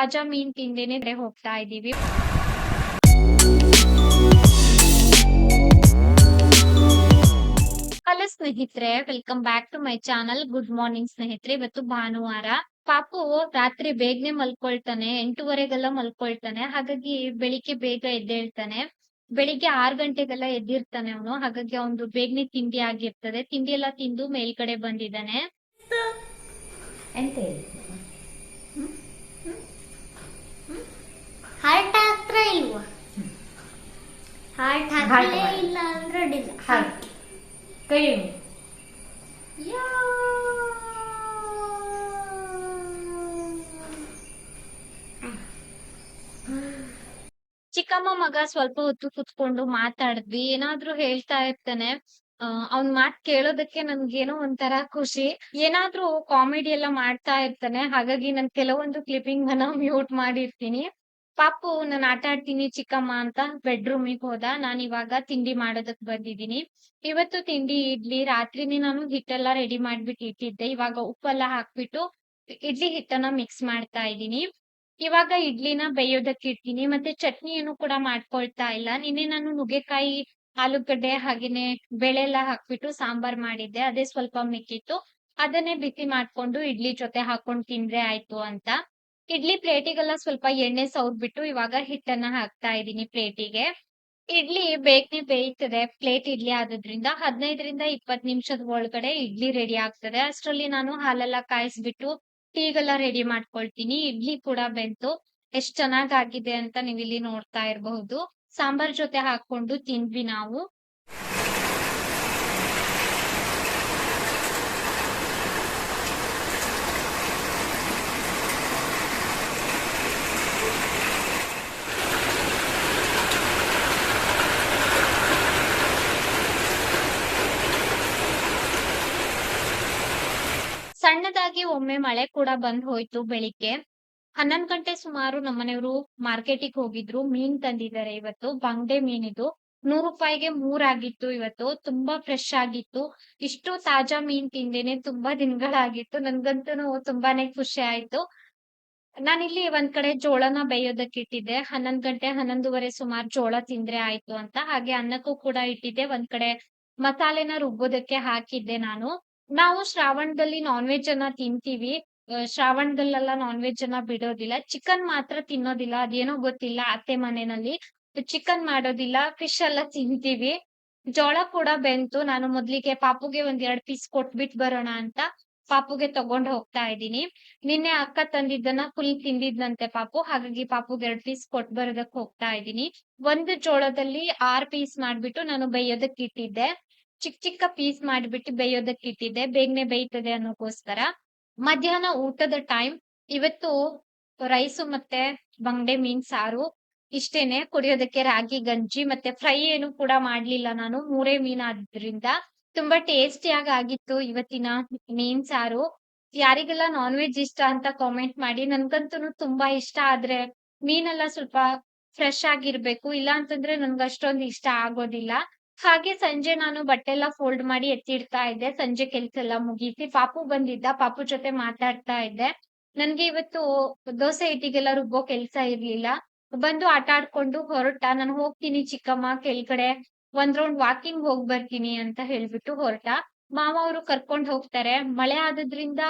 ತಾಜಾ ಮೀನ್ ತಿಂದೇನೆ ಹೋಗ್ತಾ ಇದೀವಿ ಹಲೋ ಸ್ನೇಹಿತರೆ welcome back to my channel good morning ಸ್ನೇಹಿತರೆ, ಇವತ್ತು ಭಾನುವಾರ. ಪಾಪು ರಾತ್ರಿ ಬೇಗನೆ ಮಲ್ಕೊಳ್ತಾನೆ, ಎಂಟೂವರೆಗೆಲ್ಲ ಮಲ್ಕೊಳ್ತಾನೆ, ಹಾಗಾಗಿ ಬೆಳಿಗ್ಗೆ ಬೇಗ ಎದ್ದೇಳ್ತಾನೆ. ಬೆಳಿಗ್ಗೆ ಆರ್ ಗಂಟೆಗೆಲ್ಲ ಎದ್ದಿರ್ತಾನೆ ಅವನು, ಹಾಗಾಗಿ ಅವನು ಬೇಗನೆ ತಿಂಡಿ ಆಗಿರ್ತದೆ. ತಿಂಡಿ ಎಲ್ಲ ತಿಂದು ಮೇಲ್ಗಡೆ ಬಂದಿದ್ದಾನೆ ಎಂತ ಹೇಳಿ ಹಾರ್ಟ್ ಹಾಕ್ತ್ರ ಇಲ್ವಾ ಹಾರ್ಟ್ Heart ಹಾಕಲೇ ಮಾಡಿ. ಇಲ್ಲ ಅಂದ್ರೆ ಅಡ್ಡಿಲ್ಲ. ಹಾರ್ಟ್ ಕೈ ಎಣ್ಣೆ. ಚಿಕ್ಕಮ್ಮ ಮಗ ಸ್ವಲ್ಪ ಹೊತ್ತು ಕುತ್ಕೊಂಡು ಮಾತಾಡಿದ್ವಿ. ಏನಾದ್ರೂ ಹೇಳ್ತಾ ಇರ್ತಾನೆ. ಅಹ್ ಅವ್ನ್ ಮಾತ್ ಕೇಳೋದಕ್ಕೆ ನನ್ಗೇನೋ ಒಂಥರ ಖುಷಿ. ಏನಾದ್ರೂ ಕಾಮಿಡಿ ಎಲ್ಲ ಮಾಡ್ತಾ ಇರ್ತಾನೆ. ಹಾಗಾಗಿ ನಾನ್ ಕೆಲವೊಂದು ಕ್ಲಿಪ್ಪಿಂಗ್ ಅನ್ನ ಮ್ಯೂಟ್ ಮಾಡಿರ್ತೀನಿ. ಪಾಪು ನಾನ್ ಆಟ ಆಡ್ತೀನಿ ಚಿಕ್ಕಮ್ಮ ಅಂತ ಬೆಡ್ರೂಮಿಗೆ ಹೋದ. ನಾನ್ ಇವಾಗ ತಿಂಡಿ ಮಾಡೋದಕ್ ಬಂದಿದ್ದೀನಿ. ಇವತ್ತು ತಿಂಡಿ ಇಡ್ಲಿ, ರಾತ್ರಿನೇ ನಾನು ಹಿಟ್ಟೆಲ್ಲ ರೆಡಿ ಮಾಡ್ಬಿಟ್ಟು ಇಟ್ಟಿದ್ದೆ. ಇವಾಗ ಉಪ್ಪೆಲ್ಲ ಹಾಕ್ಬಿಟ್ಟು ಇಡ್ಲಿ ಹಿಟ್ಟನ್ನ ಮಿಕ್ಸ್ ಮಾಡ್ತಾ ಇದ್ದೀನಿ. ಇವಾಗ ಇಡ್ಲಿನ ಬೇಯೋದಕ್ಕೆ ಇಡ್ತೀನಿ. ಮತ್ತೆ ಚಟ್ನಿಯನ್ನು ಕೂಡ ಮಾಡ್ಕೊಳ್ತಾ ಇಲ್ಲ. ನಿನ್ನೆ ನಾನು ನುಗ್ಗೆಕಾಯಿ, ಆಲೂಗಡ್ಡೆ ಹಾಗೇನೆ ಬೆಳೆ ಎಲ್ಲ ಹಾಕ್ಬಿಟ್ಟು ಸಾಂಬಾರ್ ಮಾಡಿದ್ದೆ. ಅದೇ ಸ್ವಲ್ಪ ಮಿಕ್ಕಿತ್ತು. ಅದನ್ನೇ ಬಿಸಿ ಮಾಡ್ಕೊಂಡು ಇಡ್ಲಿ ಜೊತೆ ಹಾಕೊಂಡು ತಿಂದ್ರೆ ಆಯ್ತು ಅಂತ. ಇಡ್ಲಿ ಪ್ಲೇಟಿಗೆಲ್ಲ ಸ್ವಲ್ಪ ಎಣ್ಣೆ ಸೌದ್ಬಿಟ್ಟು ಇವಾಗ ಹಿಟ್ಟನ್ನ ಹಾಕ್ತಾ ಇದ್ದೀನಿ ಪ್ಲೇಟಿಗೆ. ಇಡ್ಲಿ ಬೇಗನೆ ಬೇಯ್ತದೆ, ಪ್ಲೇಟ್ ಇಡ್ಲಿ ಆದ್ರಿಂದ ಹದಿನೈದರಿಂದ ಇಪ್ಪತ್ ನಿಮಿಷದ ಒಳಗಡೆ ಇಡ್ಲಿ ರೆಡಿ ಆಗ್ತದೆ. ಅಷ್ಟರಲ್ಲಿ ನಾನು ಹಾಲೆಲ್ಲ ಕಾಯಿಸ್ಬಿಟ್ಟು ಟೀಗೆಲ್ಲ ರೆಡಿ ಮಾಡ್ಕೊಳ್ತೀನಿ. ಇಡ್ಲಿ ಕೂಡ ಬೆಂತು, ಎಷ್ಟ್ ಚೆನ್ನಾಗಾಗಿದೆ ಅಂತ ನೀವು ಇಲ್ಲಿ ನೋಡ್ತಾ ಇರಬಹುದು. ಸಾಂಬಾರ್ ಜೊತೆ ಹಾಕೊಂಡು ತಿಂದ್ವಿ ನಾವು. ಒಮ್ಮೆ ಮಳೆ ಕೂಡ ಬಂದ್ ಹೋಯ್ತು ಬೆಳಿಗ್ಗೆ. ಹನ್ನೊಂದ್ ಗಂಟೆ ಸುಮಾರು ನಮ್ಮನೆಯವರು ಮಾರ್ಕೆಟಿಗೆ ಹೋಗಿದ್ರು. ಮೀನ್ ತಂದಿದ್ದಾರೆ ಇವತ್ತು. ಬಂಗ್ಡೆ ಮೀನಿದು ನೂರು ರೂಪಾಯಿಗೆ ಮೂರಾಗಿತ್ತು ಇವತ್ತು. ತುಂಬಾ ಫ್ರೆಶ್ ಆಗಿತ್ತು. ಇಷ್ಟು ತಾಜಾ ಮೀನ್ ತಿಂದೇನೆ ತುಂಬಾ ದಿನಗಳಾಗಿತ್ತು. ನನ್ಗಂತೂ ತುಂಬಾನೇ ಖುಷಿ ಆಯ್ತು. ನಾನಿಲ್ಲಿ ಒಂದ್ ಕಡೆ ಜೋಳನ ಬೇಯೋದಕ್ಕೆ ಇಟ್ಟಿದ್ದೆ. ಹನ್ನೊಂದ್ ಗಂಟೆ ಹನ್ನೊಂದುವರೆ ಸುಮಾರು ಜೋಳ ತಿಂದ್ರೆ ಆಯ್ತು ಅಂತ. ಹಾಗೆ ಅನ್ನಕ್ಕೂ ಕೂಡ ಇಟ್ಟಿದ್ದೆ. ಒಂದ್ ಕಡೆ ಮಸಾಲೆನ ರುಬ್ಬೋದಕ್ಕೆ ಹಾಕಿದ್ದೆ ನಾನು. ನಾವು ಶ್ರಾವಣದಲ್ಲಿ ನಾನ್ ವೆಜ್ ಅನ್ನ ತಿಂತೀವಿ. ಶ್ರಾವಣದಲ್ಲೆಲ್ಲ ನಾನ್ ವೆಜ್ ಅನ್ನ ಬಿಡೋದಿಲ್ಲ. ಚಿಕನ್ ಮಾತ್ರ ತಿನ್ನೋದಿಲ್ಲ. ಅದೇನೋ ಗೊತ್ತಿಲ್ಲ ಅತ್ತೆ ಮನೆಯಲ್ಲಿ. ಚಿಕನ್ ಮಾಡೋದಿಲ್ಲ. ಫಿಶ್ ಎಲ್ಲ ತಿಂತೀವಿ. ಜೋಳ ಕೂಡ ಬೆಂತು. ನಾನು ಮೊದ್ಲಿಗೆ ಪಾಪುಗೆ ಒಂದ್ ಎರಡ್ ಪೀಸ್ ಕೊಟ್ಬಿಟ್ ಬರೋಣ ಅಂತ ಪಾಪುಗೆ ತಗೊಂಡ್ ಹೋಗ್ತಾ ಇದ್ದೀನಿ. ನಿನ್ನೆ ಅಕ್ಕ ತಂದಿದ್ದನ್ನ ಫುಲ್ ತಿಂದಿದ್ನಂತೆ ಪಾಪು. ಹಾಗಾಗಿ ಪಾಪುಗೆ ಎರಡ್ ಪೀಸ್ ಕೊಟ್ ಬರೋದಕ್ ಹೋಗ್ತಾ ಇದ್ದೀನಿ. ಒಂದು ಜೋಳದಲ್ಲಿ ಆರ್ ಪೀಸ್ ಮಾಡ್ಬಿಟ್ಟು ನಾನು ಬೇಯೋದಕ್ ಇಟ್ಟಿದ್ದೆ. ಚಿಕ್ಕ ಚಿಕ್ಕ ಪೀಸ್ ಮಾಡಿಬಿಟ್ಟು ಬೇಯೋದಕ್ಕೆ ಇಟ್ಟಿದ್ದೆ. ಬೇಗನೆ ಬೇಯ್ತದೆ ಅನ್ನೋಕೋಸ್ಕರ. ಮಧ್ಯಾಹ್ನ ಊಟದ ಟೈಮ್ ಇವತ್ತು ರೈಸು ಮತ್ತೆ ಬಂಗಡೆ ಮೀನ್ ಸಾರು, ಇಷ್ಟೇನೆ ಕುಡಿಯೋದಕ್ಕೆ ರಾಗಿ, ಗಂಜಿ ಮತ್ತೆ ಫ್ರೈ ಏನು ಕೂಡ ಮಾಡ್ಲಿಲ್ಲ ನಾನು. ಮೂರೇ ಮೀನ್ ಆದ್ರಿಂದ. ತುಂಬಾ ಟೇಸ್ಟಿಯಾಗಿ ಆಗಿತ್ತು ಇವತ್ತಿನ ಮೀನ್ ಸಾರು. ಯಾರಿಗೆಲ್ಲ ನಾನ್ ವೆಜ್ ಇಷ್ಟ ಅಂತ ಕಾಮೆಂಟ್ ಮಾಡಿ. ನನ್ಗಂತೂ ತುಂಬಾ ಇಷ್ಟ ಆದ್ರೆ ಮೀನೆಲ್ಲ ಸ್ವಲ್ಪ ಫ್ರೆಶ್ ಆಗಿರ್ಬೇಕು. ಇಲ್ಲ ಅಂತಂದ್ರೆ ನನ್ಗೆ ಅಷ್ಟೊಂದು ಇಷ್ಟ ಆಗೋದಿಲ್ಲ. ಹಾಗೆ ಸಂಜೆ ನಾನು ಬಟ್ಟೆ ಎಲ್ಲ ಫೋಲ್ಡ್ ಮಾಡಿ ಎತ್ತಿಡ್ತಾ ಇದ್ದೆ. ಸಂಜೆ ಕೆಲ್ಸ ಎಲ್ಲ ಮುಗಿಸಿ ಪಾಪು ಬಂದಿದ್ದ. ಪಾಪು ಜೊತೆ ಮಾತಾಡ್ತಾ ಇದ್ದೆ. ನನ್ಗೆ ಇವತ್ತು ದೋಸೆ ಇಟ್ಟಿಗೆಲ್ಲ ರುಬ್ಬೋ ಕೆಲ್ಸ ಇರ್ಲಿಲ್ಲ. ಬಂದು ಆಟ ಆಡ್ಕೊಂಡು ಹೊರಟ. ನಾನು ಹೋಗ್ತೀನಿ ಚಿಕ್ಕಮ್ಮ, ಕೆಳಗಡೆ ಒಂದ್ ರೌಂಡ್ ವಾಕಿಂಗ್ ಹೋಗ್ ಬರ್ತೀನಿ ಅಂತ ಹೇಳ್ಬಿಟ್ಟು ಹೊರಟ. ಮಾವ ಅವರು ಕರ್ಕೊಂಡ್ ಹೋಗ್ತಾರೆ. ಮಳೆ ಆದದ್ರಿಂದ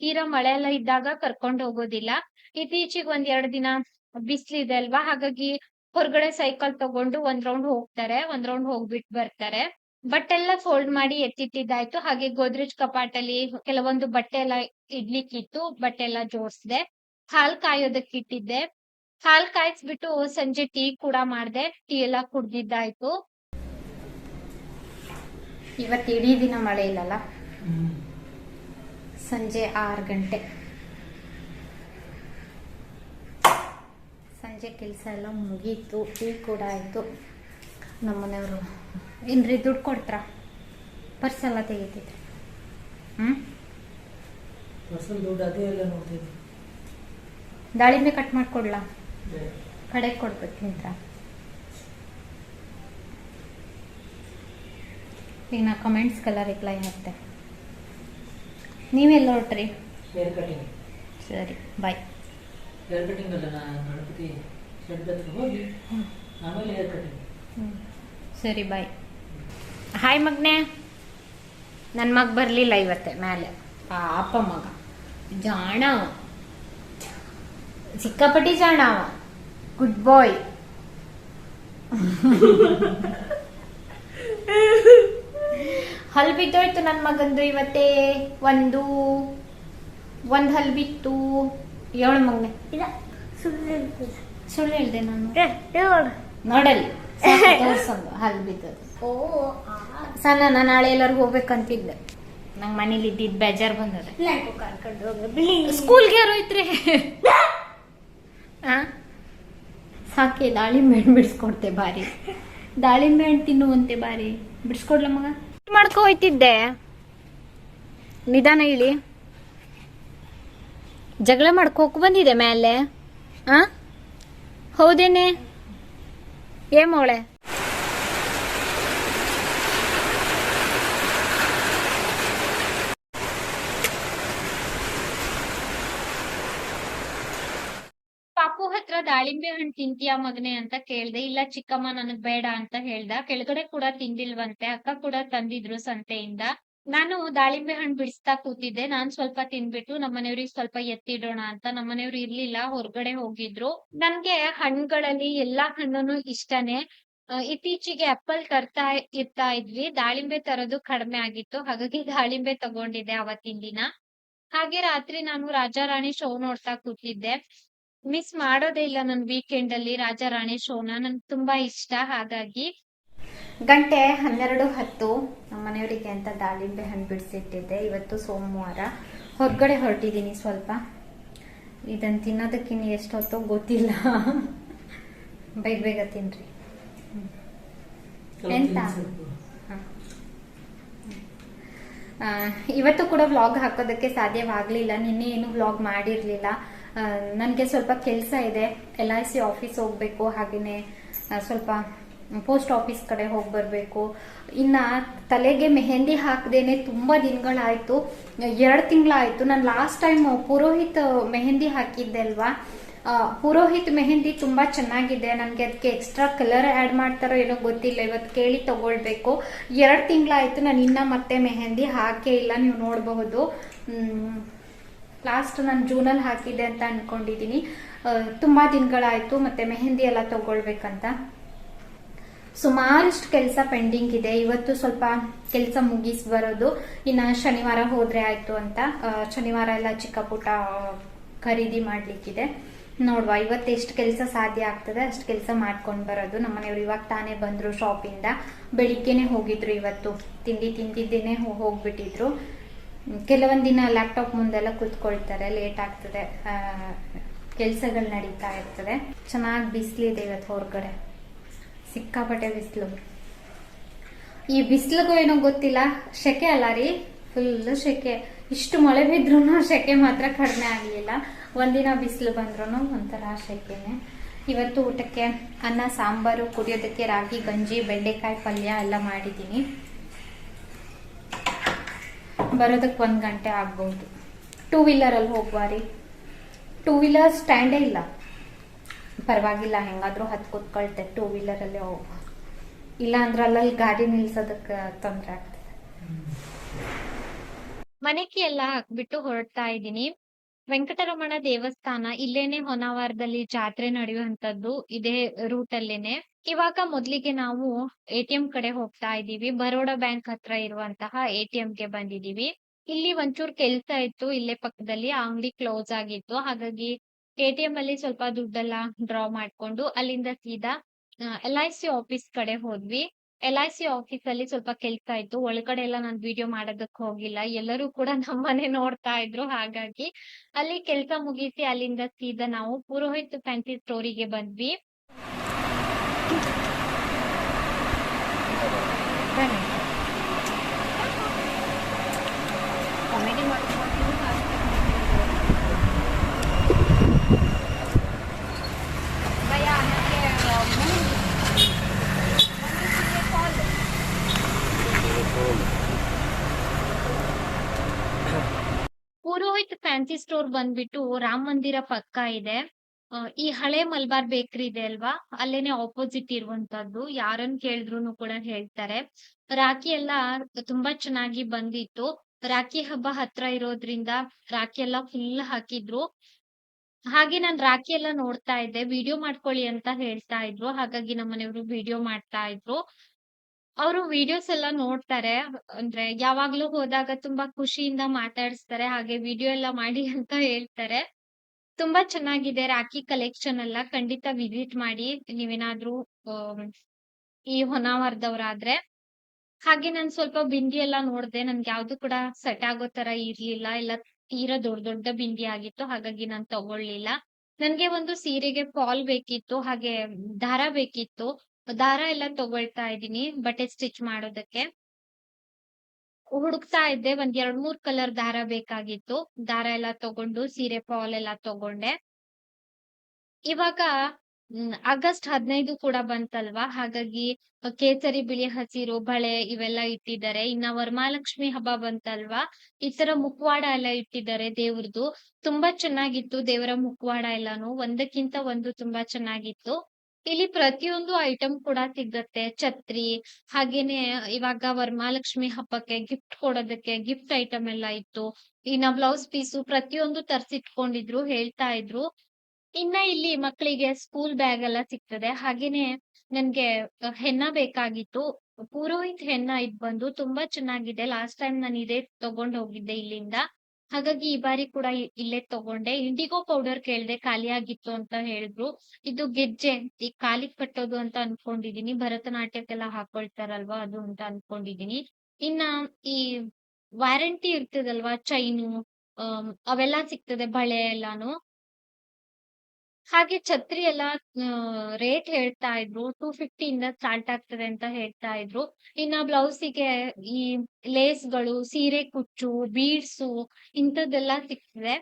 ತೀರಾ ಮಳೆ ಎಲ್ಲ ಇದ್ದಾಗ ಕರ್ಕೊಂಡ್ ಹೋಗೋದಿಲ್ಲ. ಇತ್ತೀಚೆಗೆ ಒಂದ್ ಎರಡ್ ದಿನ ಬಿಸ್ಲಿದೆ ಅಲ್ವಾ? ಹಾಗಾಗಿ ಹೊರಗಡೆ ಸೈಕಲ್ ತಗೊಂಡು ಒಂದ್ ರೌಂಡ್ ಹೋಗ್ತಾರೆ ಒಂದ್ ರೌಂಡ್ ಹೋಗ್ಬಿಟ್ ಬರ್ತಾರೆ. ಬಟ್ಟೆ ಎಲ್ಲ ಫೋಲ್ಡ್ ಮಾಡಿ ಎತ್ತಿಟ್ಟಿದ್ದಾಯ್ತು. ಹಾಗೆ ಗೋದ್ರೇಜ್ ಕಪಾಟಲ್ಲಿ ಕೆಲವೊಂದು ಬಟ್ಟೆ ಎಲ್ಲ ಇಡ್ಲಿಕ್ಕಿತ್ತು ಬಟ್ಟೆ ಎಲ್ಲ ಜೋಡಿಸ್ದೆ. ಹಾಲ್ ಕಾಯೋದಕ್ಕೆ ಇಟ್ಟಿದ್ದೆ. ಹಾಲ್ ಕಾಯಿಸ್ಬಿಟ್ಟು ಸಂಜೆ ಟೀ ಕೂಡ ಮಾಡ್ದೆ. ಟೀ ಎಲ್ಲ ಕುಡ್ದಿದ್ದಾಯ್ತು. ಇವತ್ತು ಇಡೀ ದಿನ ಮಳೆ ಇಲ್ಲಲ್ಲ? ಸಂಜೆ ಆರು ಗಂಟೆ. ಸಂಜೆ ಕೆಲಸ ಎಲ್ಲ ಮುಗೀತು ಟೀ ಕೂಡ ಆಯಿತು. ನಮ್ಮನೆಯವರು ಏನ್ರಿ ದುಡ್ಡು ಕೊಡ್ತಾರ? ಪರ್ಸ್ ಎಲ್ಲ ತೆಗಿತಿದ್ರು. ಹ್ಞೂ ಪರ್ಸನ್ ದುಡ್ಡು ಅದೇ ಎಲ್ಲ ನೋಡ್ತಿದ್ದೆ ದಾಳಿಂಬೆ ಕಟ್ ಮಾಡ್ಕೊಡ್ಲ? ಕಡೆ ಕೊಡ್ಬೇಕು ನಿಂತ್ರ. ಈಗ ನಾ ಕಮೆಂಟ್ಸ್ಗೆಲ್ಲ ರಿಪ್ಲೈ ಆಗುತ್ತೆ ನೀವೆಲ್ಲ ಹೊರಟ್ರಿ? ಸರಿ ಬಾಯ್ ಗಣಪತಿ. ಶೆಡ್ ಹತ್ರ ಹೋಗಿ ಆಮೇಲೆ ಹೇರ್ ಸರಿ ಬಾಯ್ ಹಾಯ್ ಮಗ್ನೆ. ನನ್ನ ಮಗ ಬರಲಿಲ್ಲ ಇವತ್ತೆ ಮೇಲೆ ಪಾಪ ಮಗ. ಜಾಣ. ಸಿಕ್ಕಾಪಟ್ಟಿ ಜಾಣ ಗುಡ್ ಬಾಯ್ ಹಲ್ ಬಿದ್ದೋಯ್ತು ನನ್ನ ಮಗಂದು ಇವತ್ತೇ. ಒಂದು ಒಂದು ಹಲ್ ಬಿತ್ತು. ಏಳು ಮಗ್ನೆ. ಇಲ್ಲ ಹೇಳ್ತಿಲ್ಲ. ಸುಳ್ಳು ಹೇಳ್ದೆ ನಾನು. ನೋಡಲ್ಲಿ. ತೋರ್ಸೊಂದು ಹಲ್ ಬಿದ್ದದು. ಸಣ್ಣ ನಾಳೆ ಎಲ್ಲರೂ ಹೋಗ್ಬೇಕಂತಿದ್ದೆ. ನಂಗೆ ಮನೇಲಿ ಇದ್ದಿದ್ದು ಬೇಜಾರು ಬಂದದ. ಸ್ಕೂಲ್ಗೆ ಯಾರು ಐತ್ರಿ ಆ? ಸಾಕೆ ದಾಳಿಂಬೆ ಹಣ್ಣು ಬಿಡಿಸ್ಕೊಡ್ತೆ ಬಾರಿ. ದಾಳಿಂಬೆ ಹಣ್ಣು ತಿನ್ನುವಂತೆ ಬಾರಿ. ಬಿಡಿಸ್ಕೊಡ್ಲ ಮಗ? ಮಾಡ್ಕೊ ಹೋಯ್ತಿದ್ದೆ. ನಿಧಾನ ಇಳಿ ಜಗಳ ಮಾಡ್ಕೋಕ್ ಬಂದಿದೆ ಮೇಲೆ ಆ? ಹೌದೇನೆ? ಏ ಮೋಳೆ ಪಾಪು ಹತ್ರ ದಾಳಿಂಬೆ ಹಣ್ಣು ತಿಂತೀಯ ಮಗನೆ ಅಂತ ಕೇಳ್ದೆ, ಇಲ್ಲ ಚಿಕ್ಕಮ್ಮ ನನಗ್ ಬೇಡ ಅಂತ ಹೇಳ್ದ, ಕೆಳಗಡೆ ಕೂಡ ತಿಂದಿಲ್ವಂತೆ, ಅಕ್ಕ ಕೂಡ ತಂದಿದ್ರು ಸಂತೆಯಿಂದ. ನಾನು ದಾಳಿಂಬೆ ಹಣ್ಣು ಬಿಡಿಸ್ತಾ ಕೂತಿದ್ದೆ. ನಾನ್ ಸ್ವಲ್ಪ ತಿನ್ಬಿಟ್ಟು ನಮ್ಮನೆಯವ್ರಿಗೆ ಸ್ವಲ್ಪ ಎತ್ತಿಡೋಣ ಅಂತ ನಮ್ಮನೆಯವ್ರು ಇರ್ಲಿಲ್ಲ. ಹೊರಗಡೆ ಹೋಗಿದ್ರು. ನನ್ಗೆ ಹಣ್ಣುಗಳಲ್ಲಿ ಎಲ್ಲಾ ಹಣ್ಣುನು ಇಷ್ಟನೇ. ಇತ್ತೀಚೆಗೆ ಆಪಲ್ ತರ್ತಾ ಇರ್ತಾ ಇದ್ವಿ. ದಾಳಿಂಬೆ ತರೋದು ಕಡಿಮೆ ಆಗಿತ್ತು. ಹಾಗಾಗಿ ದಾಳಿಂಬೆ ತಗೊಂಡಿದ್ದೆ ಅವತ್ತಿನ ದಿನ. ಹಾಗೆ ರಾತ್ರಿ ನಾನು ರಾಜಾ ರಾಣಿ ಶೋ ನೋಡ್ತಾ ಕೂತಿದ್ದೆ. ಮಿಸ್ ಮಾಡೋದೇ ಇಲ್ಲ ನನ್ ವೀಕೆಂಡ್ ಅಲ್ಲಿ ರಾಜಾ ರಾಣಿ ಶೋನ. ನನ್ಗೆ ತುಂಬಾ ಇಷ್ಟ. ಹಾಗಾಗಿ ಗಂಟೆ ಹನ್ನೆರಡು ಹತ್ತು ನಮ್ಮ ಮನೆಯವರಿಗೆ ಅಂತ ದಾಳಿಂಬೆ ಹಣ್ಣು ಬಿಡಿಸಿಟ್ಟಿದ್ದೆ. ಇವತ್ತು ಸೋಮವಾರ. ಹೊರಗಡೆ ಹೊರಟಿದ್ದೀನಿ ಸ್ವಲ್ಪ. ಇದನ್ನು ತಿನ್ನೋದಕ್ಕಿನ್ನು ಎಷ್ಟೊತ್ತೋ ಗೊತ್ತಿಲ್ಲ. ಬೇಗ ಬೇಗ ತಿನ್ರಿ. ಎಂತ? ಇವತ್ತು ಕೂಡ ವ್ಲಾಗ್ ಹಾಕೋದಕ್ಕೆ ಸಾಧ್ಯವಾಗಲಿಲ್ಲ. ನಿನ್ನೆ ಏನು ವ್ಲಾಗ್ ಮಾಡಿರಲಿಲ್ಲ. ನನಗೆ ಸ್ವಲ್ಪ ಕೆಲಸ ಇದೆ. ಎಲ್ ಐ ಸಿ ಆಫೀಸ್ ಹೋಗಬೇಕು. ಹಾಗೆಯೇ ಸ್ವಲ್ಪ ಪೋಸ್ಟ್ ಆಫೀಸ್ ಕಡೆ ಹೋಗಿ ಬರಬೇಕು. ಇನ್ನು ತಲೆಗೆ ಮೆಹಂದಿ ಹಾಕದೇನೆ ತುಂಬ ದಿನಗಳಾಯಿತು. ಎರಡು ತಿಂಗಳಾಯಿತು. ನಾನು ಲಾಸ್ಟ್ ಟೈಮ್ ಪುರೋಹಿತ್ ಮೆಹಂದಿ ಹಾಕಿದ್ದೆ ಅಲ್ವಾ? ಪುರೋಹಿತ್ ಮೆಹಂದಿ ತುಂಬಾ ಚೆನ್ನಾಗಿದೆ. ನನಗೆ ಅದಕ್ಕೆ ಎಕ್ಸ್ಟ್ರಾ ಕಲರ್ ಆ್ಯಡ್ ಮಾಡ್ತಾರೋ ಏನೋ ಗೊತ್ತಿಲ್ಲ. ಇವತ್ತು ಕೇಳಿ ತಗೊಳ್ಬೇಕು. ಎರಡು ತಿಂಗಳಾಯಿತು. ನಾನು ಇನ್ನ ಮತ್ತೆ ಮೆಹಂದಿ ಹಾಕೇ ಇಲ್ಲ. ನೀವು ನೋಡಬಹುದು. ಲಾಸ್ಟ್ ನಾನು ಜೂನಲ್ಲಿ ಹಾಕಿದ್ದೆ ಅಂತ ಅನ್ಕೊಂಡಿದ್ದೀನಿ ತುಂಬ ಮತ್ತು ಮತ್ತೆ ಮೆಹಂದಿ ಎಲ್ಲ ತಗೊಳ್ಬೇಕಂತ. ಸುಮಾರಷ್ಟು ಕೆಲಸ ಪೆಂಡಿಂಗ್ ಇದೆ. ಇವತ್ತು ಸ್ವಲ್ಪ ಕೆಲಸ ಮುಗಿಸಿ ಬರೋದು. ಇನ್ನ ಶನಿವಾರ ಹೋದ್ರೆ ಆಯ್ತು ಅಂತ. ಶನಿವಾರ ಎಲ್ಲ ಚಿಕ್ಕ ಪುಟ್ಟ ಖರೀದಿ ಮಾಡ್ಲಿಕ್ಕಿದೆ. ನೋಡುವ, ಇವತ್ತು ಎಷ್ಟು ಕೆಲಸ ಸಾಧ್ಯ ಆಗ್ತದೆ, ಅಷ್ಟು ಕೆಲಸ ಮಾಡ್ಕೊಂಡು ಬರೋದು. ನಮ್ಮನೆಯವ್ರು ಇವಾಗ ತಾನೇ ಬಂದ್ರು ಶಾಪಿಂದ ಬೆಳಿಗ್ಗೆನೆ ಹೋಗಿದ್ರು ಇವತ್ತು. ತಿಂಡಿ ತಿಂದಿದ್ದೇನೆ ಹೋಗ್ಬಿಟ್ಟಿದ್ರು. ಕೆಲವೊಂದ್ ದಿನ ಲ್ಯಾಪ್ಟಾಪ್ ಮುಂದೆಲ್ಲ ಕೂತ್ಕೊಳ್ತಾರೆ ಲೇಟ್ ಆಗ್ತದೆ. ಕೆಲಸಗಳು ನಡೀತಾ ಇರ್ತದೆ. ಚೆನ್ನಾಗಿ ಬಿಸಿಲಿದೆ ಇವತ್ತು ಹೊರಗಡೆ. ಸಿಕ್ಕಾಪಟ್ಟೆ ಬಿಸಿಲು. ಈ ಬಿಸಿಲಿಗೂ ಏನೋ ಗೊತ್ತಿಲ್ಲ, ಶೆಕೆ ಅಲ್ಲ ರೀ. ಫುಲ್ ಶೆಕೆ. ಇಷ್ಟು ಮಳೆ ಬಿದ್ರೂ ಶೆಕೆ ಮಾತ್ರ ಕಡಿಮೆ ಆಗಲಿಲ್ಲ. ಒಂದಿನ ಬಿಸಿಲು ಬಂದ್ರೂ ಒಂಥರ ಶೆಕೆನೆ. ಇವತ್ತು ಊಟಕ್ಕೆ ಅನ್ನ, ಸಾಂಬಾರು, ಕುಡಿಯೋದಕ್ಕೆ ರಾಗಿ, ಗಂಜಿ, ಬೆಂಡೆಕಾಯಿ ಪಲ್ಯ ಎಲ್ಲ ಮಾಡಿದ್ದೀನಿ. ಬರೋದಕ್ಕೆ ಒಂದು ಗಂಟೆ ಆಗ್ಬೋದು. ಟೂ ವೀಲರಲ್ಲಿ ಹೋಗುವ ರೀ. ಟೂ ವೀಲರ್ ಸ್ಟ್ಯಾಂಡೇ ಇಲ್ಲ. ಪರವಾಗಿಲ್ಲ, ಹೆಂಗಾದ್ರೂ ಹತ್ತು ಕುತ್ಕೊಳ್ತೆ ಟೂ ವೀಲರ್ ಅಲ್ಲಿ ಇಲ್ಲ ಅಂದ್ರೆ ಅಲ್ಲಲ್ಲಿ ಗಾಡಿ ನಿಲ್ಸೋದಕ್ಕೆ ತೊಂದರೆ ಆಗ್ತದೆ. ಮನೆಗೆ ಎಲ್ಲ ಹಾಕ್ಬಿಟ್ಟು ಹೊರಡ್ತಾ ಇದ್ದೀನಿ. ವೆಂಕಟರಮಣ ದೇವಸ್ಥಾನ, ಇಲ್ಲೇನೆ ಹೊನಾವಾರದಲ್ಲಿ ಜಾತ್ರೆ ನಡೆಯುವಂತದ್ದು ಇದೇ ರೂಟ್ ಅಲ್ಲೇನೆ ಇವಾಗ ಮೊದ್ಲಿಗೆ ನಾವು ಎ.ಟಿ.ಎಂ ಕಡೆ ಹೋಗ್ತಾ ಇದೀವಿ ಬರೋಡಾ ಬ್ಯಾಂಕ್ ಹತ್ರ ಇರುವಂತಹ ಎ.ಟಿ.ಎಂ ಗೆ ಬಂದಿದೀವಿ ಇಲ್ಲಿ ಒಂಚೂರ್ ಕೆಲ್ಸ ಇತ್ತು, ಇಲ್ಲೇ ಪಕ್ಕದಲ್ಲಿ ಆ ಅಂಗಡಿ ಕ್ಲೋಸ್ ಆಗಿತ್ತು. ಹಾಗಾಗಿ ಎ.ಟಿ.ಎಂ ಅಲ್ಲಿ ಸ್ವಲ್ಪ ದುಡ್ಡೆಲ್ಲ ಡ್ರಾ ಮಾಡ್ಕೊಂಡು ಅಲ್ಲಿಂದ ಸೀದಾ ಎಲ್ ಐ ಸಿ ಆಫೀಸ್ ಕಡೆ ಹೋದ್ವಿ. ಎಲ್ ಐ ಸಿ ಆಫೀಸ್ ಅಲ್ಲಿ ಸ್ವಲ್ಪ ಕೆಲ್ಸ ಇತ್ತು. ಒಳಗಡೆ ಎಲ್ಲ ನಾನ್ ವಿಡಿಯೋ ಮಾಡೋದಕ್ಕೆ ಹೋಗಿಲ್ಲ. ಎಲ್ಲರೂ ಕೂಡ ನಮ್ಮನೆ ನೋಡ್ತಾ ಇದ್ರು. ಹಾಗಾಗಿ ಅಲ್ಲಿ ಕೆಲ್ಸ ಮುಗಿಸಿ ಅಲ್ಲಿಂದ ಸೀದಾ ನಾವು ಪುರೋಹಿತ್ ಫ್ಯಾನ್ಸಿ ಸ್ಟೋರಿಗೆ ಬಂದ್ವಿ. ಪುರೋಹಿತ್ ಫ್ಯಾನ್ಸಿ ಸ್ಟೋರ್ ಬಂದ್ಬಿಟ್ಟು ರಾಮ ಮಂದಿರ ಪಕ್ಕ ಇದೆ. ಈ ಹಳೆ ಮಲ್ಬಾರ್ ಬೇಕರಿ ಇದೆ ಅಲ್ವಾ? ಅಲ್ಲೇನೆ ಆಪೋಸಿಟ್ ಇರುವಂತದ್ದು. ಯಾರನ್ನ ಕೇಳಿದ್ರು ಕೂಡ ಹೇಳ್ತಾರೆ. ರಾಖಿ ಎಲ್ಲ ತುಂಬಾ ಚೆನ್ನಾಗಿ ಬಂದಿತ್ತು. ರಾಖಿ ಹಬ್ಬ ಹತ್ರ ಇರೋದ್ರಿಂದ ರಾಖಿ ಎಲ್ಲ ಫುಲ್ ಹಾಕಿದ್ರು. ಹಾಗೆ ನಾನ್ ರಾಖಿ ಎಲ್ಲ ನೋಡ್ತಾ ಇದ್ದೆ. ವಿಡಿಯೋ ಮಾಡ್ಕೊಳ್ಳಿ ಅಂತ ಹೇಳ್ತಾ ಇದ್ರು. ಹಾಗಾಗಿ ನಮ್ಮನೆಯವರು ವಿಡಿಯೋ ಮಾಡ್ತಾ ಇದ್ರು. ಅವರು ವಿಡಿಯೋಸ್ ಎಲ್ಲ ನೋಡ್ತಾರೆ. ಅಂದ್ರೆ ಯಾವಾಗ್ಲೂ ಹೋದಾಗ ತುಂಬಾ ಖುಷಿಯಿಂದ ಮಾತಾಡಿಸ್ತಾರೆ. ಹಾಗೆ ವಿಡಿಯೋ ಎಲ್ಲ ಮಾಡಿ ಅಂತ ಹೇಳ್ತಾರೆ. ತುಂಬಾ ಚೆನ್ನಾಗಿದೆ ರಾಖಿ ಕಲೆಕ್ಷನ್ ಎಲ್ಲ. ಖಂಡಿತ ವಿಸಿಟ್ ಮಾಡಿ. ನೀವೇನಾದ್ರೂ ಈ ಹೊನಾವರ್ದವ್ರಾದ್ರೆ ಹಾಗೆ ನಾನು ಸ್ವಲ್ಪ ಬಿಂದಿ ಎಲ್ಲ ನೋಡ್ದೆ. ನನ್ಗೆ ಯಾವ್ದು ಕೂಡ ಸೆಟ್ ಆಗೋ ತರ ಇರ್ಲಿಲ್ಲ. ಎಲ್ಲ ತೀರಾ ದೊಡ್ಡ ದೊಡ್ಡ ಬಿಂದಿ ಆಗಿತ್ತು. ಹಾಗಾಗಿ ನಾನು ತಗೊಳ್ಳಿಲ್ಲ. ನನ್ಗೆ ಒಂದು ಸೀರೆಗೆ ಫಾಲ್ ಬೇಕಿತ್ತು. ಹಾಗೆ ದಾರ ಬೇಕಿತ್ತು. ದಾರ ಎಲ್ಲ ತಗೊಳ್ತಾ ಇದೀನಿ ಬಟ್ಟೆ ಸ್ಟಿಚ್ ಮಾಡೋದಕ್ಕೆ. ಹುಡುಕ್ತಾ ಇದ್ದೆ, ಒಂದ್ ಎರಡ್ ಮೂರ್ ಕಲರ್ ದಾರ ಬೇಕಾಗಿತ್ತು. ದಾರ ಎಲ್ಲ ತಗೊಂಡು, ಸೀರೆ ಫಾಲ್ ಎಲ್ಲ ತಗೊಂಡೆ. ಇವಾಗ ಆಗಸ್ಟ್ ಹದಿನೈದು ಕೂಡ ಬಂತಲ್ವಾ? ಹಾಗಾಗಿ, ಕೇಸರಿ, ಬಿಳಿ ಹಸಿರು, ಬಳೆ ಇವೆಲ್ಲ ಇಟ್ಟಿದ್ದಾರೆ. ಇನ್ನ ವರಮಹಾಲಕ್ಷ್ಮಿ ಹಬ್ಬ ಬಂತಲ್ವಾ? ಈ ತರ ಮುಖವಾಡ ಎಲ್ಲ ಇಟ್ಟಿದ್ದಾರೆ ದೇವ್ರದ್ದು ತುಂಬಾ ಚೆನ್ನಾಗಿತ್ತು ದೇವರ ಮುಖವಾಡ ಎಲ್ಲಾನು. ಒಂದಕ್ಕಿಂತ ಒಂದು ತುಂಬಾ ಚೆನ್ನಾಗಿತ್ತು. ಇಲ್ಲಿ ಪ್ರತಿಯೊಂದು ಐಟಮ್ ಕೂಡ ಸಿಗತ್ತೆ. ಛತ್ರಿ, ಹಾಗೇನೆ ಇವಾಗ ವರಮಹಾಲಕ್ಷ್ಮಿ ಹಬ್ಬಕ್ಕೆ ಗಿಫ್ಟ್ ಕೊಡೋದಕ್ಕೆ ಗಿಫ್ಟ್ ಐಟಮ್ ಎಲ್ಲ ಇತ್ತು. ಇನ್ನ ಬ್ಲೌಸ್ ಪೀಸು ಪ್ರತಿಯೊಂದು ತರ್ಸಿಟ್ಕೊಂಡಿದ್ರು, ಹೇಳ್ತಾ ಇದ್ರು. ಇನ್ನ ಇಲ್ಲಿ ಮಕ್ಕಳಿಗೆ ಸ್ಕೂಲ್ ಬ್ಯಾಗ್ ಎಲ್ಲ ಸಿಗ್ತದೆ. ಹಾಗೇನೆ ನನ್ಗೆ ಹೆನ್ನ ಬೇಕಾಗಿತ್ತು. ಪುರೋಹಿತ್ ಹೆನ್ನ ಇದ್ ಬಂದು ತುಂಬಾ ಚೆನ್ನಾಗಿದೆ. ಲಾಸ್ಟ್ ಟೈಮ್ ನಾನು ಇದೇ ತಗೊಂಡ್ ಹೋಗಿದ್ದೆ ಇಲ್ಲಿಂದ. ಹಾಗಾಗಿ ಈ ಬಾರಿ ಕೂಡ ಇಲ್ಲೇ ತಗೊಂಡೆ. ಇಂಡಿಗೋ ಪೌಡರ್ ಕೇಳ್ದೆ ಖಾಲಿ ಆಗಿತ್ತು ಅಂತ ಹೇಳಿದ್ರು. ಇದು ಗೆಜ್ಜೆ ಈ ಕಾಲಿಗ್ ಕಟ್ಟೋದು ಅಂತ ಅನ್ಕೊಂಡಿದೀನಿ. ಭರತನಾಟ್ಯಕ್ಕೆಲ್ಲ ಹಾಕೊಳ್ತಾರಲ್ವಾ ಅದು ಅಂತ ಅನ್ಕೊಂಡಿದೀನಿ. ಇನ್ನ ಈ ವಾರಂಟಿ ಇರ್ತದಲ್ವಾ ಚೈನು ಅವೆಲ್ಲ ಸಿಗ್ತದೆ ಬಳೆ ಎಲ್ಲಾನು. ಹಾಗೆ ಛತ್ರಿ ಎಲ್ಲ ರೇಟ್ ಹೇಳ್ತಾ ಇದ್ರು. ಟೂ ಫಿಫ್ಟಿ ಇಂದ ಸ್ಟಾರ್ಟ್ ಆಗ್ತದೆ ಅಂತ ಹೇಳ್ತಾ ಇದ್ರು. ಇನ್ನ ಬ್ಲೌಸಿಗೆ ಈ ಲೇಸ್ಗಳು ಸೀರೆ ಕುಚ್ಚು ಬೀಡ್ಸು ಇಂಥದ್ದೆಲ್ಲ ಸಿಗ್ತದೆ.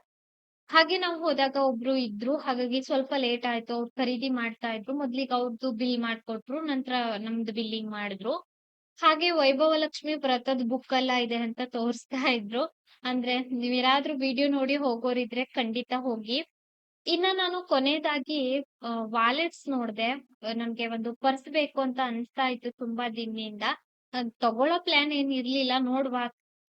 ಹಾಗೆ ನಾವು ಹೋದಾಗ ಒಬ್ರು ಇದ್ರು. ಹಾಗಾಗಿ ಸ್ವಲ್ಪ ಲೇಟ್ ಆಯ್ತು. ಅವ್ರು ಖರೀದಿ ಮಾಡ್ತಾ ಇದ್ರು. ಮೊದ್ಲಿಗೆ ಅವ್ರದ್ದು ಬಿಲ್ ಮಾಡ್ಕೊಟ್ರು. ನಂತರ ನಮ್ದು ಬಿಲ್ಲಿಂಗ್ ಮಾಡಿದ್ರು. ಹಾಗೆ ವೈಭವ ಲಕ್ಷ್ಮಿ ವ್ರತದ ಬುಕ್ ಎಲ್ಲ ಇದೆ ಅಂತ ತೋರಿಸ್ತಾ ಇದ್ರು. ಅಂದ್ರೆ ನೀವ್ ಯಾರಾದ್ರೂ ವಿಡಿಯೋ ನೋಡಿ ಹೋಗೋರಿದ್ರೆ ಖಂಡಿತ ಹೋಗಿ. ಇನ್ನ ನಾನು ಕೊನೆಯದಾಗಿ ವಾಲೆಟ್ಸ್ ನೋಡ್ದೆ. ನಮ್ಗೆ ಒಂದು ಪರ್ಸ್ ಬೇಕು ಅಂತ ಅನ್ಸ್ತಾ ಇತ್ತು ತುಂಬಾ ದಿನದಿಂದ ತಗೊಳ್ಳೋ ಪ್ಲಾನ್ ಏನ್ ಇರ್ಲಿಲ್ಲ. ನೋಡುವ.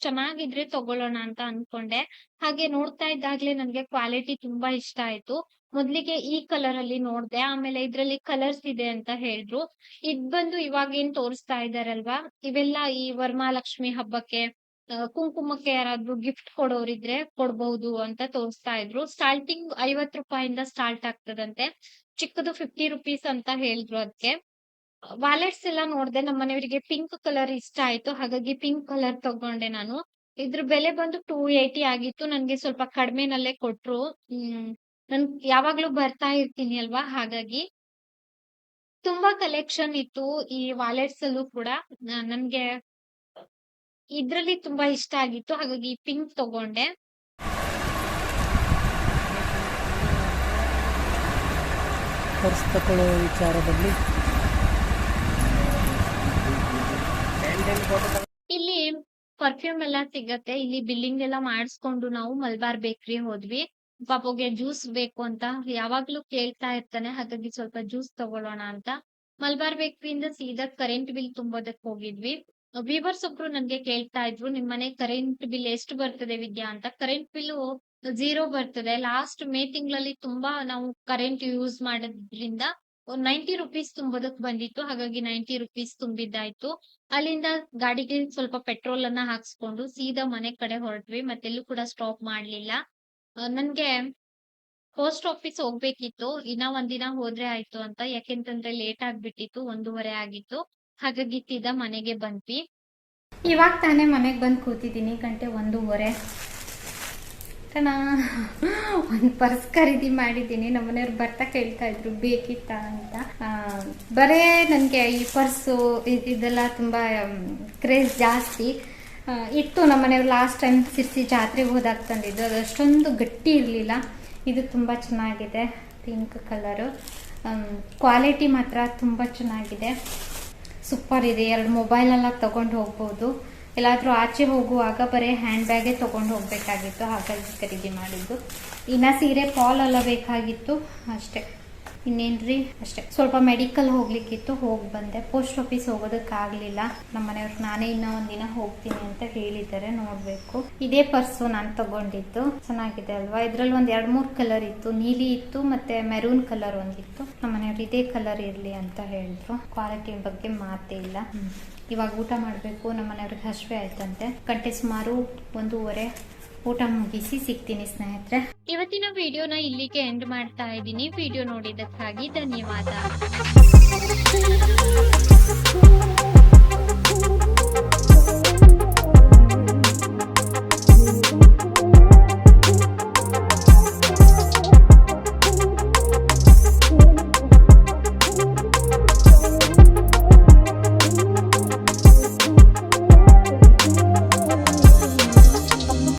ಚೆನ್ನಾಗಿದ್ರೆ ತಗೊಳ್ಳೋಣ ಅಂತ ಅನ್ಕೊಂಡೆ. ಹಾಗೆ ನೋಡ್ತಾ ಇದ್ದಾಗ್ಲೇ ನನ್ಗೆ ಕ್ವಾಲಿಟಿ ತುಂಬಾ ಇಷ್ಟ ಆಯ್ತು. ಮೊದ್ಲಿಗೆ ಈ ಕಲರ್ ಅಲ್ಲಿ ನೋಡ್ದೆ. ಆಮೇಲೆ ಇದ್ರಲ್ಲಿ ಕಲರ್ಸ್ ಇದೆ ಅಂತ ಹೇಳಿದ್ರು. ಇದ್ ಬಂದು ಇವಾಗ ಏನ್ ತೋರಿಸ್ತಾ ಇದಾರಲ್ವಾ? ಇವೆಲ್ಲ ಈ ವರ್ಮಾಲಕ್ಷ್ಮಿ ಹಬ್ಬಕ್ಕೆ ಕುಂಕುಮಕ್ಕೆ ಯಾರಾದ್ರೂ ಗಿಫ್ಟ್ ಕೊಡೋರಿದ್ರೆ ಕೊಡ್ಬಹುದು ಅಂತ ತೋರಿಸ್ತಾ ಇದ್ರು. ಸ್ಟಾರ್ಟಿಂಗ್ ಐವತ್ ರೂಪಾಯಿಂದ ಸ್ಟಾರ್ಟ್ ಆಗ್ತದಂತೆ. ಚಿಕ್ಕದು ಫಿಫ್ಟಿ ರುಪೀಸ್ ಅಂತ ಹೇಳಿದ್ರು ಅದಕ್ಕೆ ವಾಲೆಟ್ಸ್ ಎಲ್ಲ ನೋಡ್ದೆ ನಮ್ಮ ಮನೆಯವರಿಗೆ ಪಿಂಕ್ ಕಲರ್ ಇಷ್ಟ ಆಯ್ತು. ಹಾಗಾಗಿ ಪಿಂಕ್ ಕಲರ್ ತಗೊಂಡೆ ನಾನು. ಇದ್ರ ಬೆಲೆ ಬಂದು ಟೂ ಏಯ್ಟಿ ಆಗಿತ್ತು. ನನ್ಗೆ ಸ್ವಲ್ಪ ಕಡಿಮೆನಲ್ಲೇ ಕೊಟ್ರು. ಹ್ಮ್, ನನ್ ಯಾವಾಗ್ಲೂ ಬರ್ತಾ ಇರ್ತೀನಿ ಅಲ್ವಾ? ಹಾಗಾಗಿ ತುಂಬಾ ಕಲೆಕ್ಷನ್ ಇತ್ತು ಈ ವಾಲೆಟ್ಸ್ ಅಲ್ಲೂ ಕೂಡ. ನನ್ಗೆ ಇದ್ರಲ್ಲಿ ತುಂಬಾ ಇಷ್ಟ ಆಗಿತ್ತು. ಹಾಗಾಗಿ ಪಿಂಕ್ ತಗೊಂಡೆ. ಪರ್ಸ್ ತಗೊಳ್ಳೋ ವಿಚಾರದಲ್ಲಿ. ಇಲ್ಲಿ ಪರ್ಫ್ಯೂಮ್ ಎಲ್ಲ ಸಿಗತ್ತೆ. ಇಲ್ಲಿ ಬಿಲ್ಲಿಂಗ್ ಎಲ್ಲ ಮಾಡಿಸ್ಕೊಂಡು ನಾವು ಮಲ್ಬಾರ್ ಬೇಕ್ರಿ ಹೋದ್ವಿ. ಪಾಪೋಗೆ ಜ್ಯೂಸ್ ಬೇಕು ಅಂತ ಯಾವಾಗ್ಲೂ ಕೇಳ್ತಾ ಇರ್ತಾನೆ. ಹಾಗಾಗಿ ಸ್ವಲ್ಪ ಜ್ಯೂಸ್ ತಗೊಳ್ಳೋಣ ಅಂತ. ಮಲ್ಬಾರ್ ಬೇಕ್ರಿಯಿಂದ ಸೀದಾ ಕರೆಂಟ್ ಬಿಲ್ ತುಂಬೋದಕ್ ಹೋಗಿದ್ವಿ. ವೀವರ್ಸ್ ಒಬ್ರು ನನ್ಗೆ ಕೇಳ್ತಾ ಇದ್ರು, ನಿಮ್ ಮನೆ ಕರೆಂಟ್ ಬಿಲ್ ಎಷ್ಟು ಬರ್ತದೆ ವಿದ್ಯಾ ಅಂತ? ಕರೆಂಟ್ ಬಿಲ್ ಜೀರೋ ಬರ್ತದೆ. ಲಾಸ್ಟ್ ಮೇ ತಿಂಗಳಲ್ಲಿ ತುಂಬಾ ನಾವು ಕರೆಂಟ್ ಯೂಸ್ ಮಾಡೋದ್ರಿಂದ ನೈಂಟಿ ರುಪೀಸ್ ತುಂಬೋದಕ್ ಬಂದಿತ್ತು. ಹಾಗಾಗಿ ನೈಂಟಿ ರುಪೀಸ್ ತುಂಬಿದ್ದಾಯ್ತು. ಅಲ್ಲಿಂದ ಗಾಡಿಗೆ ಸ್ವಲ್ಪ ಪೆಟ್ರೋಲ್ ಅನ್ನ ಹಾಕ್ಸ್ಕೊಂಡು ಸೀದಾ ಮನೆ ಕಡೆ ಹೊರಟ್ವಿ. ಮತ್ತೆಲ್ಲೂ ಕೂಡ ಸ್ಟಾಪ್ ಮಾಡ್ಲಿಲ್ಲ. ನನ್ಗೆ ಪೋಸ್ಟ್ ಆಫೀಸ್ ಹೋಗ್ಬೇಕಿತ್ತು. ಇನ್ನ ಒಂದಿನ ಹೋದ್ರೆ ಆಯ್ತು ಅಂತ. ಯಾಕೆಂತಂದ್ರೆ ಲೇಟ್ ಆಗ್ಬಿಟ್ಟಿತ್ತು. ಒಂದೂವರೆ ಆಗಿತ್ತು. ಹಾಗಾಗಿ ತಿದ ಮನೆಗೆ ಬಂದ್ವಿ. ಇವಾಗ ತಾನೇ ಮನೆಗೆ ಬಂದು ಕೂತಿದ್ದೀನಿ ಗಂಟೆ ಒಂದೂವರೆ. ನಾ ಒಂದು ಪರ್ಸ್ ಖರೀದಿ ಮಾಡಿದ್ದೀನಿ, ನಮ್ಮನೆಯವ್ರು ಬರ್ತಾ ಕೇಳ್ತಾ ಇದ್ರು, ಬೇಕಿತ್ತ ಅಂತ. ಬರೇ ನನಗೆ ಈ ಪರ್ಸು ಇದೆಲ್ಲ ತುಂಬ ಕ್ರೇಜ್ ಜಾಸ್ತಿ. ಇತ್ತು ನಮ್ಮನೆಯವ್ರು ಲಾಸ್ಟ್ ಟೈಮ್ ಸಿರ್ಸಿ ಜಾತ್ರೆಗೆ ಹೋದಾಗ ತಂದಿದ್ದು, ಅದು ಅಷ್ಟೊಂದು ಗಟ್ಟಿ ಇರಲಿಲ್ಲ. ಇದು ತುಂಬ ಚೆನ್ನಾಗಿದೆ, ಪಿಂಕ್ ಕಲರು. ಕ್ವಾಲಿಟಿ ಮಾತ್ರ ತುಂಬ ಚೆನ್ನಾಗಿದೆ. ಸೂಪರ್ ಇದೆ. ಎರಡು ಮೊಬೈಲೆಲ್ಲ ತಗೊಂಡು ಹೋಗ್ಬೋದು. ಎಲ್ಲಾದರೂ ಆಚೆ ಹೋಗುವಾಗ ಬರೀ ಹ್ಯಾಂಡ್ ಬ್ಯಾಗೇ ತೊಗೊಂಡು ಹೋಗಬೇಕಾಗಿತ್ತು. ಹಾಗಾಗಿ ಖರೀದಿ ಮಾಡಿದ್ದು. ಇನ್ನು ಸೀರೆ ಫಾಲ್ ಎಲ್ಲ ಬೇಕಾಗಿತ್ತು. ಅಷ್ಟೇ. ಇನ್ನೇನ್ರಿ? ಅಷ್ಟೇ. ಸ್ವಲ್ಪ ಮೆಡಿಕಲ್ ಹೋಗ್ಲಿಕ್ಕಿತ್ತು, ಹೋಗಿ ಬಂದೆ. ಪೋಸ್ಟ್ ಆಫೀಸ್ ಹೋಗೋದಕ್ಕಾಗಲಿಲ್ಲ. ನಮ್ಮ ಮನೆಯವ್ರಿಗೆ ನಾನೇ ಇನ್ನೂ ಒಂದಿನ ಹೋಗ್ತೀನಿ ಅಂತ ಹೇಳಿದ್ದಾರೆ, ನೋಡಬೇಕು. ಇದೇ ಪರ್ಸು ನಾನು ತಗೊಂಡಿದ್ದು. ಚೆನ್ನಾಗಿದೆ ಅಲ್ವಾ? ಇದ್ರಲ್ಲಿ ಒಂದು ಎರಡು ಮೂರು ಕಲರ್ ಇತ್ತು. ನೀಲಿ ಇತ್ತು ಮತ್ತೆ ಮೆರೂನ್ ಕಲರ್ ಒಂದಿತ್ತು. ನಮ್ಮ ಮನೆಯವ್ರು ಇದೇ ಕಲರ್ ಇರಲಿ ಅಂತ ಹೇಳಿದ್ರು. ಕ್ವಾಲಿಟಿ ಬಗ್ಗೆ ಮಾತೇ ಇಲ್ಲ. ಇವಾಗ ಊಟ ಮಾಡಬೇಕು. ನಮ್ಮ ಮನೆಯವ್ರಿಗೆ ಹಸಿವೆ ಆಯ್ತಂತೆ. ಗಂಟೆ ಸುಮಾರು ಒಂದೂವರೆ ಊಟ ಮುಗಿಸಿ ಸಿಗ್ತೀನಿ ಸ್ನೇಹಿತರೆ ಇವತ್ತಿನ ವಿಡಿಯೋನ ಇಲ್ಲಿಗೆ ಎಂಡ್ ಮಾಡ್ತಾ ಇದ್ದೀನಿ ವಿಡಿಯೋ ನೋಡಿದ್ದಕ್ಕಾಗಿ ಧನ್ಯವಾದ.